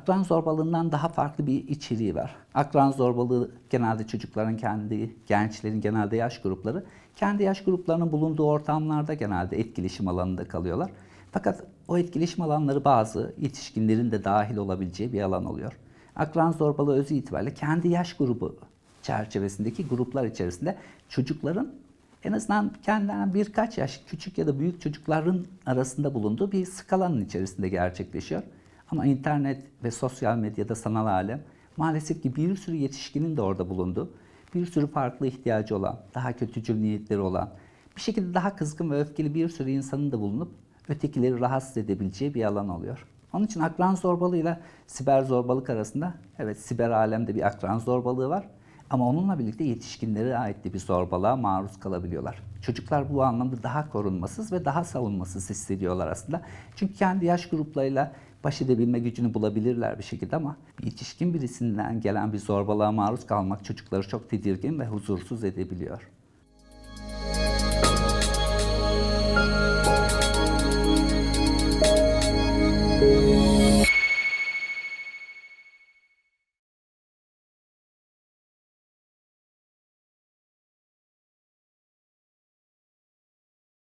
akran zorbalığından daha farklı bir içeriği var. Akran zorbalığı genelde çocukların kendi, gençlerin genelde yaş grupları, kendi yaş gruplarının bulunduğu ortamlarda genelde etkileşim alanında kalıyorlar. Fakat o etkileşim alanları bazı yetişkinlerin de dahil olabileceği bir alan oluyor. Akran zorbalığı özü itibariyle kendi yaş grubu çerçevesindeki gruplar içerisinde çocukların en azından kendinden birkaç yaş küçük ya da büyük çocukların arasında bulunduğu bir skalanın içerisinde gerçekleşiyor. Ama internet ve sosyal medyada sanal alem maalesef ki bir sürü yetişkinin de orada bulunduğu, bir sürü farklı ihtiyacı olan, daha kötücül niyetleri olan, bir şekilde daha kızgın ve öfkeli bir sürü insanın da bulunup ötekileri rahatsız edebileceği bir alan oluyor. Onun için akran zorbalığıyla siber zorbalık arasında evet siber alemde bir akran zorbalığı var. Ama onunla birlikte yetişkinlere ait de bir zorbalığa maruz kalabiliyorlar. Çocuklar bu anlamda daha korunmasız ve daha savunmasız hissediyorlar aslında. Çünkü kendi yaş gruplarıyla baş edebilme gücünü bulabilirler bir şekilde ama yetişkin birisinden gelen bir zorbalığa maruz kalmak çocukları çok tedirgin ve huzursuz edebiliyor.